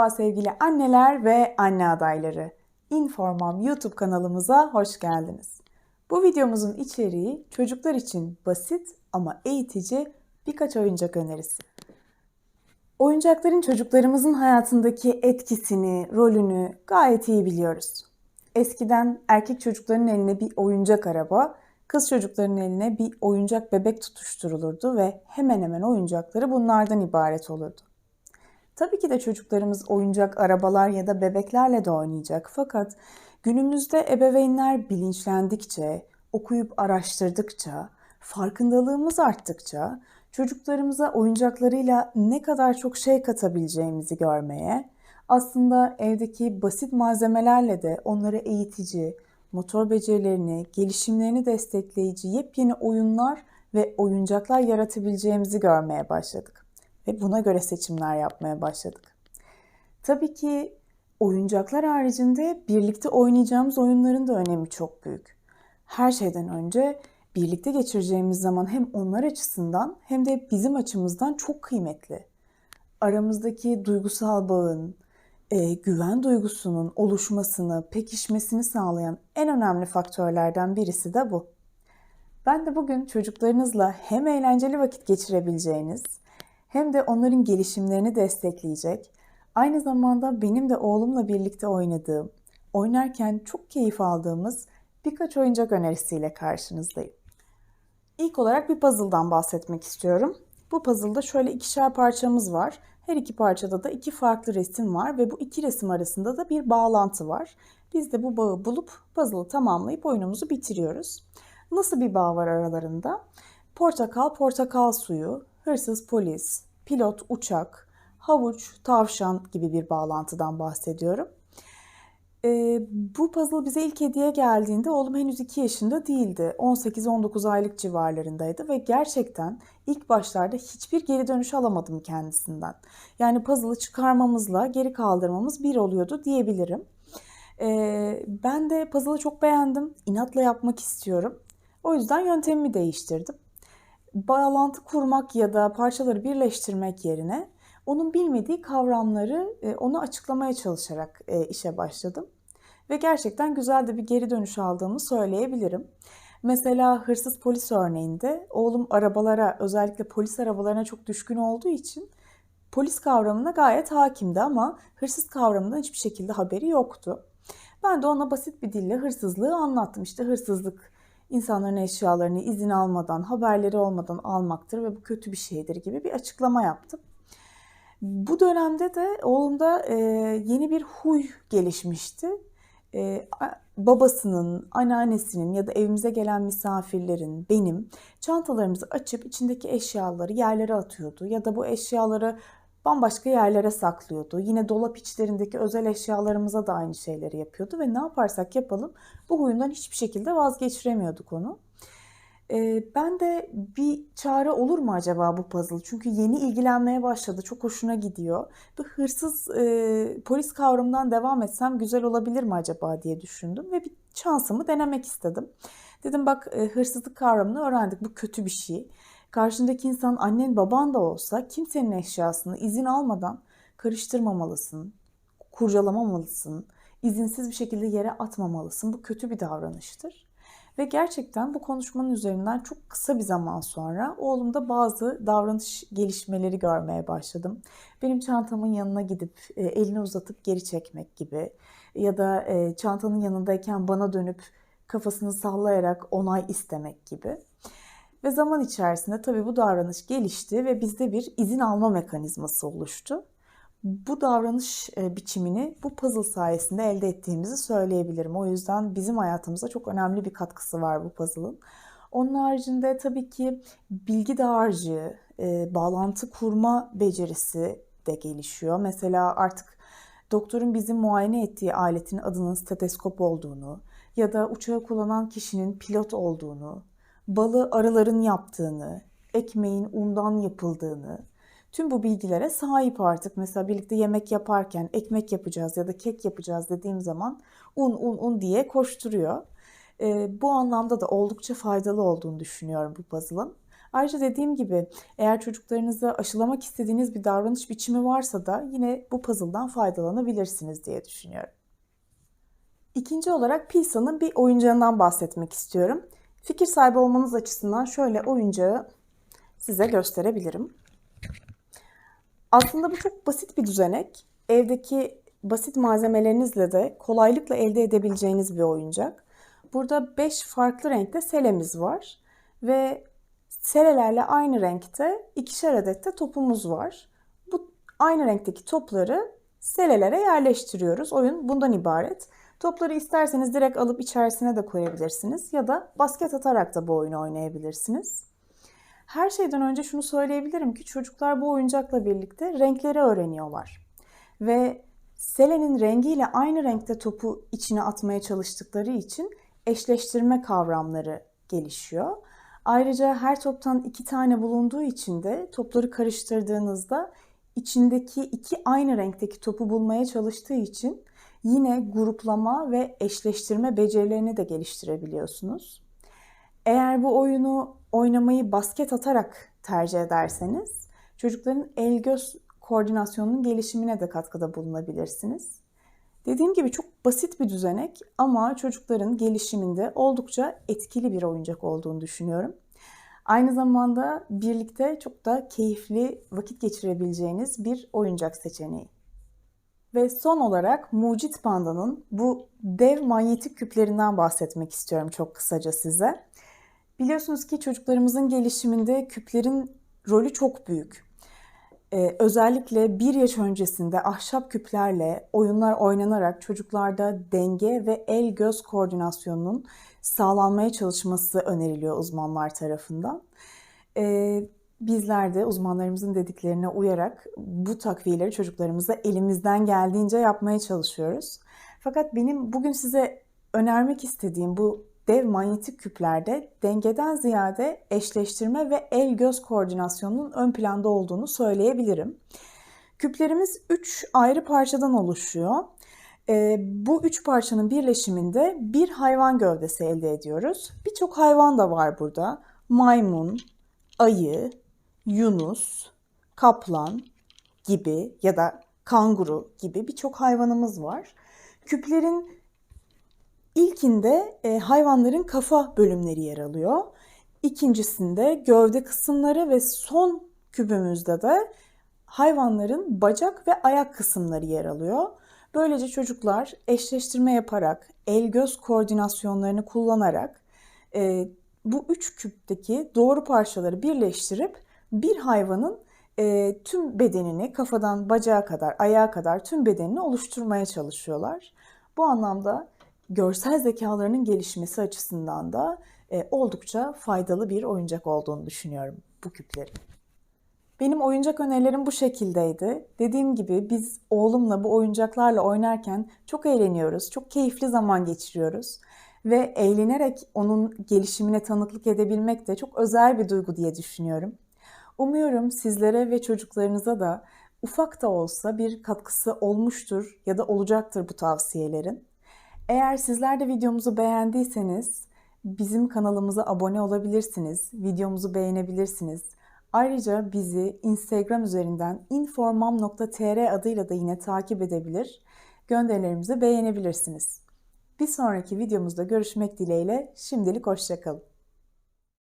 Merhaba sevgili anneler ve anne adayları. Informam YouTube kanalımıza hoş geldiniz. Bu videomuzun içeriği çocuklar için basit ama eğitici birkaç oyuncak önerisi. Oyuncakların çocuklarımızın hayatındaki etkisini, rolünü gayet iyi biliyoruz. Eskiden erkek çocukların eline bir oyuncak araba, kız çocukların eline bir oyuncak bebek tutuşturulurdu ve hemen hemen oyuncakları bunlardan ibaret olurdu. Tabii ki de çocuklarımız oyuncak arabalar ya da bebeklerle de oynayacak. Fakat günümüzde ebeveynler bilinçlendikçe, okuyup araştırdıkça, farkındalığımız arttıkça çocuklarımıza oyuncaklarıyla ne kadar çok şey katabileceğimizi görmeye, aslında evdeki basit malzemelerle de onları eğitici, motor becerilerini, gelişimlerini destekleyici yepyeni oyunlar ve oyuncaklar yaratabileceğimizi görmeye başladık ve buna göre seçimler yapmaya başladık. Tabii ki oyuncaklar haricinde birlikte oynayacağımız oyunların da önemi çok büyük. Her şeyden önce birlikte geçireceğimiz zaman hem onlar açısından hem de bizim açımızdan çok kıymetli. Aramızdaki duygusal bağın, e, güven duygusunun oluşmasını, pekişmesini sağlayan en önemli faktörlerden birisi de bu. Ben de bugün çocuklarınızla hem eğlenceli vakit geçirebileceğiniz hem de onların gelişimlerini destekleyecek, aynı zamanda benim de oğlumla birlikte oynadığım, oynarken çok keyif aldığımız birkaç oyuncak önerisiyle karşınızdayım. İlk olarak bir puzzle'dan bahsetmek istiyorum. Bu puzzle'da şöyle ikişer parçamız var. Her iki parçada da iki farklı resim var ve bu iki resim arasında da bir bağlantı var. Biz de bu bağı bulup puzzle'ı tamamlayıp oyunumuzu bitiriyoruz. Nasıl bir bağ var aralarında? Portakal, portakal suyu, hırsız polis, pilot uçak, havuç, tavşan gibi bir bağlantıdan bahsediyorum. E, bu puzzle bize ilk hediye geldiğinde oğlum henüz 2 yaşında değildi. 18-19 aylık civarlarındaydı ve gerçekten ilk başlarda hiçbir geri dönüş alamadım kendisinden. Yani puzzle'ı çıkarmamızla geri kaldırmamız bir oluyordu diyebilirim. E, ben de puzzle'ı çok beğendim. İnatla yapmak istiyorum. O yüzden yöntemimi değiştirdim bağlantı kurmak ya da parçaları birleştirmek yerine onun bilmediği kavramları e, onu açıklamaya çalışarak e, işe başladım. Ve gerçekten güzel de bir geri dönüş aldığımı söyleyebilirim. Mesela hırsız polis örneğinde oğlum arabalara özellikle polis arabalarına çok düşkün olduğu için polis kavramına gayet hakimdi ama hırsız kavramından hiçbir şekilde haberi yoktu. Ben de ona basit bir dille hırsızlığı anlattım. İşte hırsızlık insanların eşyalarını izin almadan, haberleri olmadan almaktır ve bu kötü bir şeydir gibi bir açıklama yaptım. Bu dönemde de oğlumda e, yeni bir huy gelişmişti. E, babasının, anneannesinin ya da evimize gelen misafirlerin, benim çantalarımızı açıp içindeki eşyaları yerlere atıyordu. Ya da bu eşyaları bambaşka yerlere saklıyordu. Yine dolap içlerindeki özel eşyalarımıza da aynı şeyleri yapıyordu ve ne yaparsak yapalım bu huyundan hiçbir şekilde vazgeçiremiyorduk onu. Ee, ben de bir çare olur mu acaba bu puzzle? Çünkü yeni ilgilenmeye başladı. Çok hoşuna gidiyor. Bir hırsız e, polis kavramından devam etsem güzel olabilir mi acaba diye düşündüm ve bir şansımı denemek istedim. Dedim bak e, hırsızlık kavramını öğrendik. Bu kötü bir şey. Karşındaki insan annen baban da olsa kimsenin eşyasını izin almadan karıştırmamalısın, kurcalamamalısın, izinsiz bir şekilde yere atmamalısın. Bu kötü bir davranıştır. Ve gerçekten bu konuşmanın üzerinden çok kısa bir zaman sonra oğlumda bazı davranış gelişmeleri görmeye başladım. Benim çantamın yanına gidip e, elini uzatıp geri çekmek gibi ya da e, çantanın yanındayken bana dönüp kafasını sallayarak onay istemek gibi. Ve zaman içerisinde tabii bu davranış gelişti ve bizde bir izin alma mekanizması oluştu. Bu davranış e, biçimini bu puzzle sayesinde elde ettiğimizi söyleyebilirim. O yüzden bizim hayatımıza çok önemli bir katkısı var bu puzzle'ın. Onun haricinde tabii ki bilgi dağarcığı, e, bağlantı kurma becerisi de gelişiyor. Mesela artık doktorun bizim muayene ettiği aletin adının steteskop olduğunu ya da uçağı kullanan kişinin pilot olduğunu balı arıların yaptığını, ekmeğin undan yapıldığını, tüm bu bilgilere sahip artık. Mesela birlikte yemek yaparken ekmek yapacağız ya da kek yapacağız dediğim zaman un un un diye koşturuyor. E, bu anlamda da oldukça faydalı olduğunu düşünüyorum bu puzzle'ın. Ayrıca dediğim gibi eğer çocuklarınızı aşılamak istediğiniz bir davranış biçimi varsa da yine bu puzzle'dan faydalanabilirsiniz diye düşünüyorum. İkinci olarak Pilsa'nın bir oyuncağından bahsetmek istiyorum. Fikir sahibi olmanız açısından şöyle oyuncağı size gösterebilirim. Aslında bu çok basit bir düzenek. Evdeki basit malzemelerinizle de kolaylıkla elde edebileceğiniz bir oyuncak. Burada 5 farklı renkte selemiz var ve selelerle aynı renkte ikişer adet de topumuz var. Bu aynı renkteki topları selelere yerleştiriyoruz. Oyun bundan ibaret. Topları isterseniz direkt alıp içerisine de koyabilirsiniz ya da basket atarak da bu oyunu oynayabilirsiniz. Her şeyden önce şunu söyleyebilirim ki çocuklar bu oyuncakla birlikte renkleri öğreniyorlar. Ve Selenin rengiyle aynı renkte topu içine atmaya çalıştıkları için eşleştirme kavramları gelişiyor. Ayrıca her toptan iki tane bulunduğu için de topları karıştırdığınızda içindeki iki aynı renkteki topu bulmaya çalıştığı için yine gruplama ve eşleştirme becerilerini de geliştirebiliyorsunuz. Eğer bu oyunu oynamayı basket atarak tercih ederseniz çocukların el göz koordinasyonunun gelişimine de katkıda bulunabilirsiniz. Dediğim gibi çok basit bir düzenek ama çocukların gelişiminde oldukça etkili bir oyuncak olduğunu düşünüyorum. Aynı zamanda birlikte çok da keyifli vakit geçirebileceğiniz bir oyuncak seçeneği. Ve son olarak Mucit Panda'nın bu dev manyetik küplerinden bahsetmek istiyorum çok kısaca size. Biliyorsunuz ki çocuklarımızın gelişiminde küplerin rolü çok büyük. Ee, özellikle bir yaş öncesinde ahşap küplerle oyunlar oynanarak çocuklarda denge ve el-göz koordinasyonunun sağlanmaya çalışması öneriliyor uzmanlar tarafından. Ee, bizler de uzmanlarımızın dediklerine uyarak bu takviyeleri çocuklarımıza elimizden geldiğince yapmaya çalışıyoruz. Fakat benim bugün size önermek istediğim bu dev manyetik küplerde dengeden ziyade eşleştirme ve el-göz koordinasyonunun ön planda olduğunu söyleyebilirim. Küplerimiz 3 ayrı parçadan oluşuyor. E, bu üç parçanın birleşiminde bir hayvan gövdesi elde ediyoruz. Birçok hayvan da var burada. Maymun, ayı, yunus, kaplan gibi ya da kanguru gibi birçok hayvanımız var. Küplerin İlkinde e, hayvanların kafa bölümleri yer alıyor. İkincisinde gövde kısımları ve son kübümüzde de hayvanların bacak ve ayak kısımları yer alıyor. Böylece çocuklar eşleştirme yaparak, el-göz koordinasyonlarını kullanarak e, bu üç küpteki doğru parçaları birleştirip bir hayvanın e, tüm bedenini kafadan bacağa kadar, ayağa kadar tüm bedenini oluşturmaya çalışıyorlar. Bu anlamda görsel zekalarının gelişmesi açısından da e, oldukça faydalı bir oyuncak olduğunu düşünüyorum bu küplerin. Benim oyuncak önerilerim bu şekildeydi. Dediğim gibi biz oğlumla bu oyuncaklarla oynarken çok eğleniyoruz, çok keyifli zaman geçiriyoruz ve eğlenerek onun gelişimine tanıklık edebilmek de çok özel bir duygu diye düşünüyorum. Umuyorum sizlere ve çocuklarınıza da ufak da olsa bir katkısı olmuştur ya da olacaktır bu tavsiyelerin. Eğer sizler de videomuzu beğendiyseniz bizim kanalımıza abone olabilirsiniz, videomuzu beğenebilirsiniz. Ayrıca bizi Instagram üzerinden informam.tr adıyla da yine takip edebilir, gönderilerimizi beğenebilirsiniz. Bir sonraki videomuzda görüşmek dileğiyle şimdilik hoşçakalın.